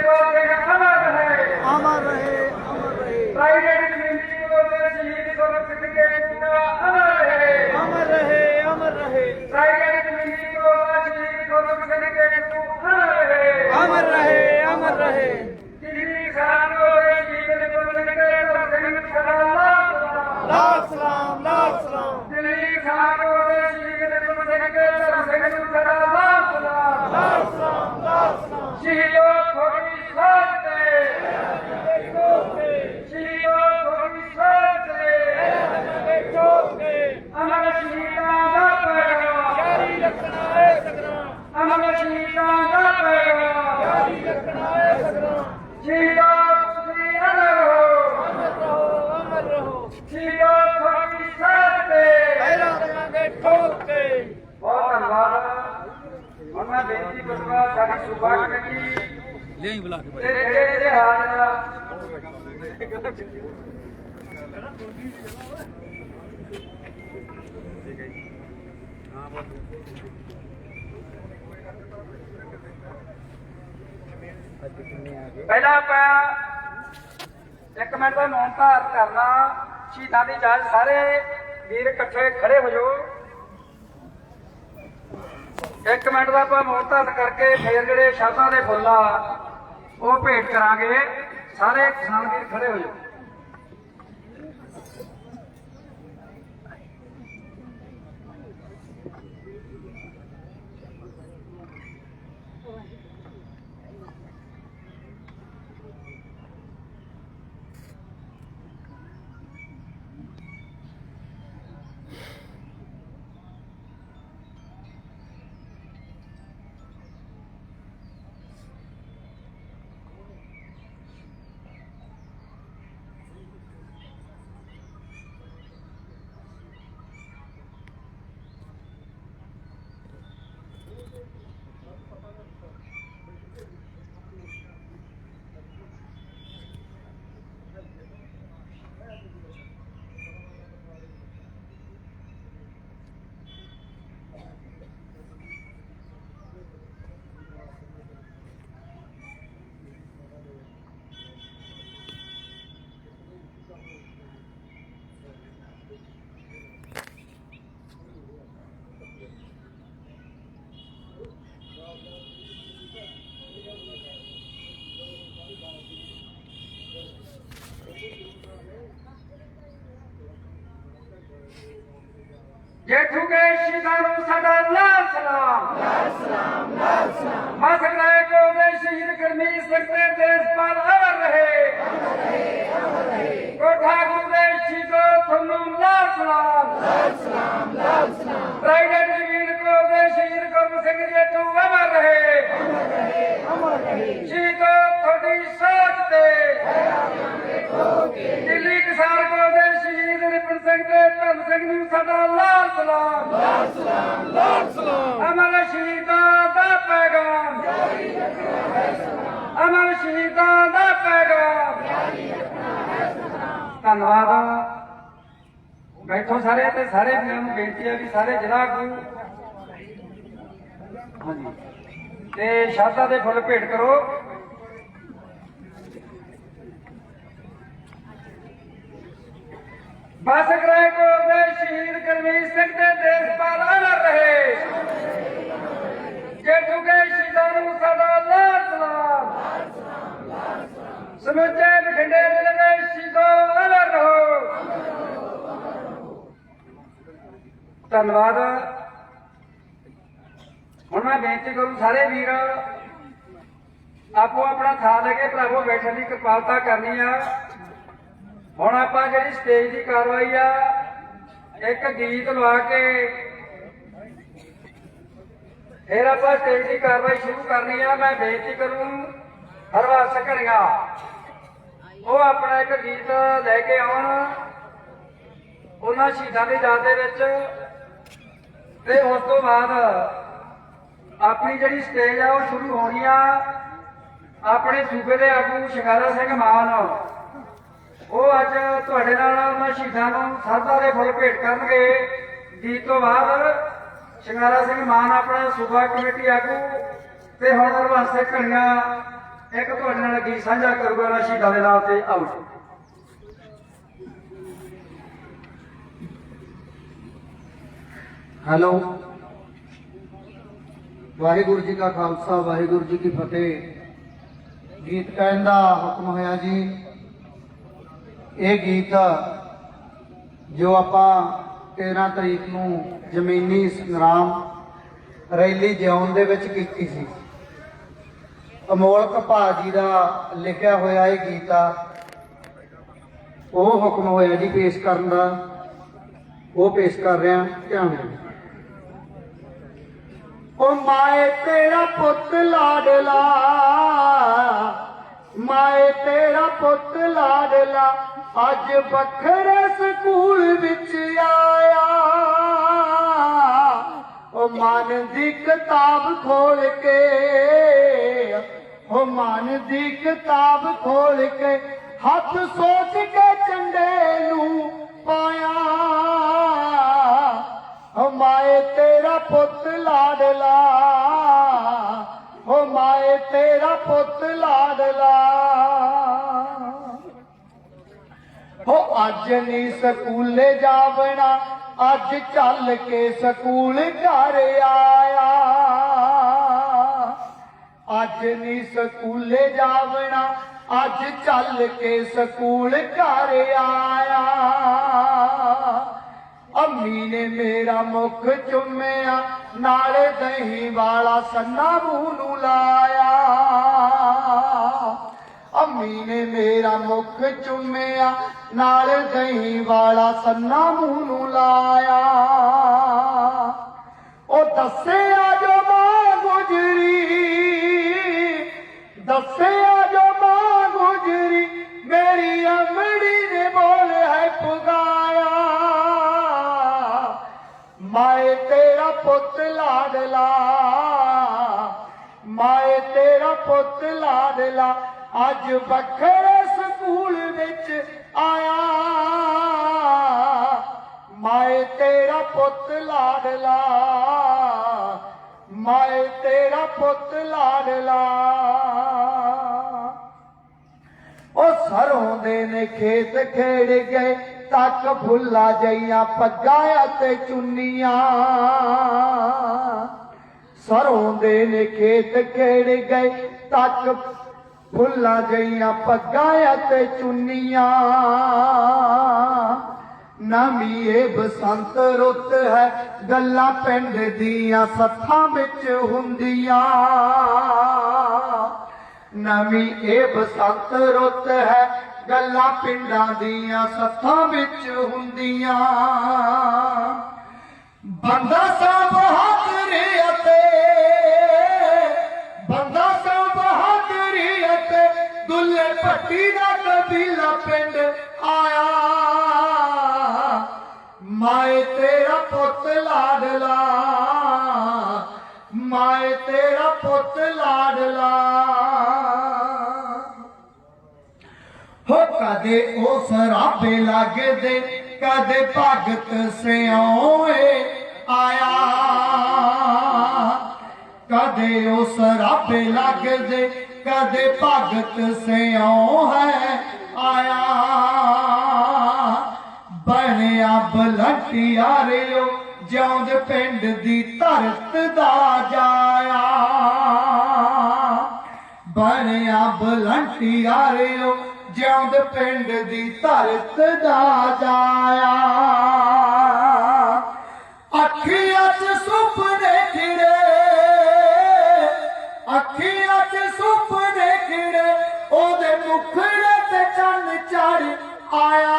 ਸਿੰਘ ਅਮਰ ਰਹੇ ਅਮਰ ਰਹੇ private community ਕੋਲ ਸ਼ਹੀਦ ਗੁਰਮੁਖ ਸਿੰਘ ਜੀ ਅਮਰ ਰਹੇ ਅਮਰ ਰਹੇ ਅਮਰ ਰਹੇ ਪ੍ਰਾਈਵੇਟ ਕਮਿਊਨਿਟੀ ਕੋਲ ਸ਼ਹੀਦ ਗੁਰਮੁਖ ਸਿੰਘ ਜੀ ਅਮਰ ਰਹੇ ਅਮਰ ਰਹੇ ਅਮਰ ਰਹੇ ਦਿੱਲੀ ਖਾਨ ਕੋਲ ਸ਼ਹੀਦ ਗੁਰਮੁਖ ਸਿੰਘ ਜੀ ਸਦਾ ਲਾਲ ਸਲਾਮ ਲਾਲ ਸਲਾਮ ਦਿੱਲੀ ਖਾਨ ਕੋਲ ਸ਼ਹੀਦ ਗੁਰਮੁਖ ਸਿੰਘ ਜੀ ਸਦਾ ਲਾਲ ਸਲਾਮ ਲਾਲ ਸਲਾਮ ਸ਼ਹੀਦੋ ਥੋੜੀ ਸਾਥ ਸ਼ਹੀਦੋ ਥੋੜੀ ਸਾਥ ਠੋਕ ਕੇ ਅਮਰ ਸ਼ਹੀਦਾਂ ਦਾ ਪੈਗਾਮ ਜਾਰੀ ਰੱਖਣਾ ਹੈ ਸੰਗਰਾਮ ਅਮਰ ਸ਼ਹੀਦਾਂ ਦਾ ਪੈਗਾਮ ਜਾਰੀ ਰੱਖਣਾ ਹੈ ਸੰਗਰਾਮ ਸ਼ਹੀਦੋ ਤੁਸੀਂ ਅਮਰ ਹੋ ਅਮਰ ਰਹੋ ਅਮਰ ਰਹੋ ਸ਼ਹੀਦੋ ਥੋੜੀ ਸਾਥ ਪਹਿਰਾ ਦੇਵਾਂਗੇ ਠੋਕ ਕੇ ਬਹੁਤ ਧੰਨਵਾਦ ਹੁਣ ਮੈਂ ਬੇਨਤੀ ਕਰੂੰਗਾ ਸਾਡੀ ਸੁਭਾ ਕਮੇਟੀ ਲੈ ਬੁਲਾ ਕੇ ਤੇ ਜਿਹੜੇ ਜਿਹੜੇ ਹਾਜ਼ਰ ਆ ਪਹਿਲਾਂ ਆਪਾਂ ਇੱਕ ਮਿੰਟ ਦਾ ਮੌਨ ਧਾਰ ਕਰਨਾ। ਸ਼ਹੀਦਾਂ ਦੀ ਜਾਜ ਸਾਰੇ ਵੀਰ ਇਕੱਠੇ ਖੜੇ ਹੋ ਜਾਓ ਇੱਕ ਮਿੰਟ ਦਾ ਆਪਾਂ ਮੌਨ ਧਾਰਨ ਕਰਕੇ ਫੇਰ ਜਿਹੜੇ ਸ਼ਬਦਾਂ ਦੇ ਫੁੱਲ ਆ ਉਹ ਭੇਟ ਕਰਾਂਗੇ। ਸਾਰੇ ਕਿਸਾਨ ਵੀਰ ਖੜੇ ਹੋ। ਜਾਓ ਜੇਠੂ ਕੇ ਸ਼ਹੀਦਾਂ ਨੂੰ ਸਾਡਾ ਲਾਲ ਸਲਾਮ। ਲਾਲ ਸਲਾਮ ਲਾਲ ਸਲਾਮ ਮਸਕਰਾਏ ਕੋ ਦੇ ਸ਼ਹੀਦ ਕਰਮੀ ਸਕਤੇ ਦੇਸ਼ ਪਰ ਅਮਰ ਰਹੇ। ਅਮਰ ਰਹੇ ਅਮਰ ਰਹੇ ਕੋਠਾ ਗੁਰਦੇ ਸ਼ਹੀਦੋ ਤੁਹਾਨੂੰ ਲਾਲ ਸਲਾਮ। ਲਾਲ ਸਲਾਮ ਲਾਲ ਸਲਾਮ ਪ੍ਰਾਈਵੇਟ ਜਮੀਨ ਕੋ ਦੇ ਸ਼ਹੀਦ ਗੁਰਮੁਖ ਸਿੰਘ ਜੇਠੂ ਅਮਰ ਰਹੇ ਅਮਰ ਰਹੇ ਅਮਰ ਰਹੇ ਸ਼ਹੀਦੋ ਤੁਹਾਡੀ ਸਾਥ ਤੇ ਦਿੱਲੀ ਕਿਸਾਨ ਕੋ ਦੇ ਸ਼ਹੀਦ ਰਿਪਨ ਸਿੰਘ ਤੇ ਧੰਨ ਸਿੰਘ ਨੂੰ ਸਾਡਾ ਲਾਲ ਸਲਾਮ ਲਾਲ ਸਲਾਮ ਲਾਲ ਸਲਾਮ ਅਮਰ ਸ਼ਹੀਦਾਂ ਦਾ ਪੈਗਾਮ ਜਾਰੀ ਰੱਖਣਾ ਹੈ ਸਲਾਮ ਅਮਰ ਸ਼ਹੀਦਾਂ ਦਾ ਪੈਗਾਮ। ਧੰਨਵਾਦ। ਬੈਠੋ ਸਾਰੇ ਤੇ ਸਾਰੇ ਵੀਰਾਂ ਨੂੰ ਬੇਨਤੀ ਹੈ ਵੀ ਸਾਰੇ ਜ਼ਿਲ੍ਹਾ ਕੋ ਹਾਂਜੀ। ਤੇ ਸ਼ਾਦਾ ਦੇ ਫੁੱਲ ਭੇਟ ਕਰੋ। ਬਸ ਕਰਾਏ ਕੋ ਦੇ ਸ਼ਹੀਦ ਕਰਮੀ ਸਿੰਘ ਦੇ ਦੇਸ਼ ਪਾਲ ਅਮਰ ਰਹੇ ਜੇ ਠੁਕੇ ਸ਼ਹੀਦਾਂ ਨੂੰ ਸਾਡਾ ਲਾਲ ਸਲਾਮ ਸਮੁੱਚੇ ਬਠਿੰਡੇ ਜ਼ਿਲ੍ਹੇ ਦੇ ਸ਼ਹੀਦੋ ਅਮਰ ਰਹੋ ਧੰਨਵਾਦ। ਹੁਣ ਮੈਂ ਬੇਨਤੀ ਕਰੂੰ ਸਾਰੇ ਵੀਰ, ਆਪੋ ਆਪਣਾ ਥਾਂ ਲੈ ਕੇ ਪ੍ਰਭੂ ਬੈਠਣ ਦੀ ਕਿਰਪਾਲਤਾ ਕਰਨੀ ਆ। ਹੁਣ ਆਪਾਂ ਜਿਹੜੀ ਸਟੇਜ ਦੀ ਕਾਰਵਾਈ ਆ, ਇੱਕ ਗੀਤ ਲਵਾ ਕੇ ਫਿਰ ਆਪਾਂ ਸਟੇਜ ਦੀ ਕਾਰਵਾਈ ਸ਼ੁਰੂ ਕਰਨੀ ਆ। ਮੈਂ ਬੇਨਤੀ ਕਰੂੰ, ਹਰਵਾਸ ਘੜੀਆਂ, ਉਹ ਆਪਣਾ ਇੱਕ ਗੀਤ ਲੈ ਕੇ ਆਉਣ। ਉਹਨਾਂ ਸ਼ਹੀਦਾਂ ਦੀ ਯਾਦ ਦੇ ਵਿੱਚ ਤੇ ਉਸ ਤੋਂ ਬਾਅਦ ਆਪਣੀ ਜਿਹੜੀ ਸਟੇਜ ਆ, ਉਹ ਸ਼ੁਰੂ ਹੋਣੀ ਆ ਆਪਣੇ ਸੂਬੇ ਦੇ ਆਗੂ ਸ਼ਿੰਗਾਰਾ ਸਿੰਘ ਮਾਨ। ਉਹ ਅੱਜ ਤੁਹਾਡੇ ਨਾਲ ਉਹਨਾਂ ਸ਼ਹੀਦਾਂ ਨੂੰ ਸਰਦਾ ਦੇ ਫੁੱਲ ਭੇਟ ਕਰਨਗੇ। ਗੀਤ ਤੋਂ ਬਾਅਦ ਸ਼ਿੰਗਾਰਾ ਸਿੰਘ ਮਾਨ ਆਪਣਾ ਸੂਬਾ ਕਮੇਟੀ ਆਗੂ ਤੇ ਹੁਣ ਹਰਵੰਸ ਸਿੰਘ ਘਣੀਆਂ ਇੱਕ ਤੁਹਾਡੇ ਨਾਲ ਗੀਤ ਸਾਂਝਾ ਕਰੂਗਾ ਨਾ ਸ਼ਹੀਦਾਂ ਦੇ ਨਾਮ ਤੇ ਆਓ ਹੈਲੋ। ਵਾਹਿਗੁਰੂ ਜੀ ਕਾ ਖਾਲਸਾ, ਵਾਹਿਗੁਰੂ ਜੀ ਕੀ ਫਤਿਹ। ਗੀਤ ਕਹਿਣ ਦਾ ਹੁਕਮ ਹੋਇਆ ਜੀ, ਇਹ ਗੀਤ ਜੋ ਆਪਾਂ 13 ਤਰੀਕ ਨੂੰ ਜ਼ਮੀਨੀ ਸੰਗਰਾਮ ਰੈਲੀ ਜਿਉਣ ਦੇ ਵਿੱਚ ਕੀਤੀ ਸੀ। ਅਮੋਲ ਅਮੋਲਕ ਜੀ ਦਾ ਲਿਖਿਆ ਹੋਇਆ ਇਹ ਗੀਤ ਆ। ਉਹ ਹੁਕਮ ਹੋਇਆ ਜੀ ਪੇਸ਼ ਕਰਨ ਦਾ। ਉਹ ਪੇਸ਼ ਕਰ ਰਿਹਾ, ਧਿਆਨ ਦਿਓ ਉਹ ਮਾਏ ਤੇਰਾ ਪੁੱਤ ਲਾਡਲਾ, ਮਾਏ ਤੇਰਾ ਪੁੱਤ ਲਾਡਲਾ, ਅੱਜ ਵੱਖਰੇ ਸਕੂਲ ਵਿੱਚ ਆਇਆ। ਉਹ ਮਨ ਦੀ ਕਿਤਾਬ ਖੋਲ ਕੇ ਉਹ ਮਨ ਦੀ ਕਿਤਾਬ ਖੋਲ ਕੇ, ਹੱਥ ਸੋਚ ਕੇ ਚੰਡੇ ਨੂੰ ਪਾਇਆ। ਮਾਏ ਤੇਰਾ ਪੁੱਤ ਲਾਡਲਾ। ਓ ਮਾਏ ਤੇਰਾ ਪੁੱਤ ਲਾਡਲਾ। ਹੋ ਅੱਜ ਨਹੀਂ ਸਕੂਲੇ ਜਾਵਣਾ, ਅੱਜ ਚੱਲ ਕੇ ਸਕੂਲ ਘਰ ਆਇਆ। ਅੱਜ ਨਹੀਂ ਸਕੂਲੇ ਜਾਵਣਾ, ਅੱਜ ਚੱਲ ਕੇ ਸਕੂਲ ਘਰ ਆਇਆ। ਅੰਮੀ ਨੇ ਮੇਰਾ ਮੁਖ ਚੁੰਮਿਆ, ਨਾਲੇ ਦਹੀਂ ਵਾਲਾ ਸੰਨਾ ਮੂੰਹ ਨੂੰ ਲਾਇਆ। ਅੰਮੀ ਨੇ ਮੇਰਾ ਮੁਖ ਚੁੰਮਿਆ, ਨਾਲੇ ਦਹੀਂ ਵਾਲਾ ਸੰਨਾ ਮੂੰਹ ਨੂੰ ਲਾਇਆ। ਉਹ ਦੱਸਿਆ ਜੋ ਮਾਂ ਗੁਜਰੀ, ਦੱਸਿਆ ਪੁੱਤ ਲਾਡਲਾ ਅੱਜ ਵੱਖਰੇ ਸਕੂਲ ਵਿੱਚ ਆਇਆ। ਮਾਏ ਤੇਰਾ ਪੁੱਤ ਲਾਡਲਾ ਮਾਏ ਤੇਰਾ ਪੁੱਤ ਲਾਡਲਾ ਉਹ ਸਰੋਂ ਦੇ ਨੇ ਖੇਤ ਖੇੜ ਗਏ, ਤੱਕ ਫੁੱਲਾ ਜਈਆਂ, ਪੱਗਾਂ ਤੇ ਚੁੰਨੀਆਂ। ਸਰੋਂ ਦੇ ਨੇ ਖੇਤ ਖੇੜ ਗਏ? ਤੱਕ ਫੁੱਲਾਂ ਜਈਆਂ ਪੱਗਾਂ ਅਤੇ ਚੁੰਨੀਆਂ। ਨਵੀਂ ਇਹ ਬਸੰਤ ਰੁੱਤ ਹੈ, ਗੱਲਾਂ ਪਿੰਡ ਦੀਆਂ ਸੱਥਾਂ ਵਿੱਚ ਹੁੰਦੀਆਂ। ਨਵੀਂ ਇਹ ਬਸੰਤ ਰੁੱਤ ਹੈ, ਗੱਲਾਂ ਪਿੰਡਾਂ ਦੀਆਂ ਸੱਥਾਂ ਵਿੱਚ ਹੁੰਦੀਆਂ। ਬੰਦਾ ਸਾਹਿਬ ਬਹਾਦਰੀ ਅਤੇ ਭੱਟੀ ਦਾ ਕਬੀਲਾ ਪਿੰਡ ਆਇਆ। ਮਾਏ ਤੇਰਾ ਪੁੱਤ ਲਾਡਲਾ, ਮਾਏ ਤੇਰਾ ਪੁੱਤ ਲਾਡਲਾ। ਹੋ ਕਦੇ ਉਹ ਸਰਾਬੇ ਲੱਗਦੇ, ਕਦੇ ਭਗਤ ਸਿਉਏ ਆਇਆ। ਕਦੇ ਉਹ ਸਰਾਬੇ ਲੱਗਦੇ ਕਦੇ ਭਗਤ ਸਿਉ ਹੈ ਆਇਆ। ਬਣਿਆ ਬਲੰਟਿਆਰਿਓ ਜਿਉਂਦ ਪਿੰਡ ਦੀ ਧਰਤ ਦਾ ਜਾਇਆ। ਬਣਿਆ ਬਲੰਟਿਆਰਿਓ ਜਿਉਂਦ ਪਿੰਡ ਦੀ ਧਰਤ ਦਾ ਜਾਇਆ। ਚੜ ਆਇਆ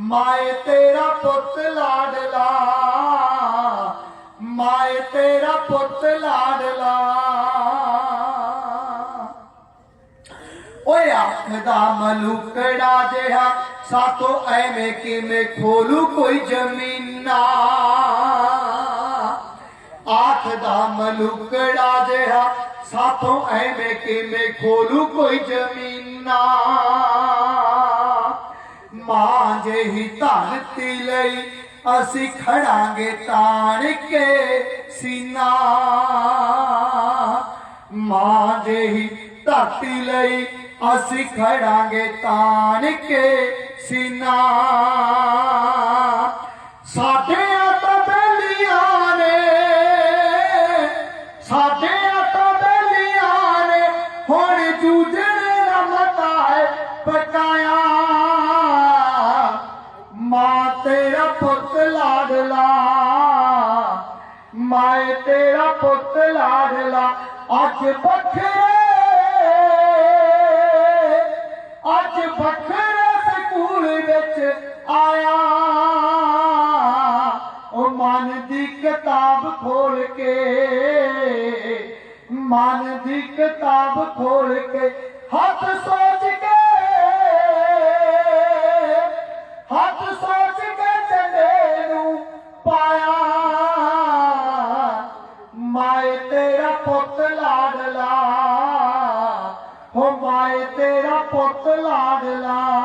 ਮਾਏ ਤੇਰਾ ਪੁੱਤ ਲਾਡਲਾ ਮਾਏ ਤੇਰਾ ਪੁੱਤ ਲਾਡਲਾ ਓਏ ਅੱਖ ਦਾ ਮਲੂਕੜਾ ਜਿਹਾ ਸਾਤੋਂ ਐਵੇਂ ਕਿਵੇਂ ਖੋਲੂ ਕੋਈ ਜ਼ਮੀਨਾ ਆਖ ਦਾ ਮਲੂਕੜਾ ਜਿਹਾ ਸਾਥੋਂ ਐਵੇਂ ਕਿਵੇਂ ਖੋਲੂ ਕੋਈ ਜ਼ਮੀਨਾ? ਮਾਂ ਜਿਹੀ ਧਰਤੀ ਲਈ ਅਸੀਂ ਖੜਾਂਗੇ ਤਾਣ ਕੇ ਸੀਨਾ। ਮਾਂ ਜਿਹੀ ਧਰਤੀ ਲਈ ਅਸੀਂ ਖੜਾਂਗੇ ਤਾਣ ਕੇ ਸੀਨਾ। ਸਾਡੇ ਅੱਜ ਬਖਰੇ ਅੱਜ ਬਖਰੇ ਸਕੂਲ ਵਿੱਚ ਆਇਆ। ਉਹ ਮਨ ਦੀ ਕਿਤਾਬ ਖੋਲ ਕੇ, ਮਨ ਦੀ ਕਿਤਾਬ ਖੋਲ 在哪里了？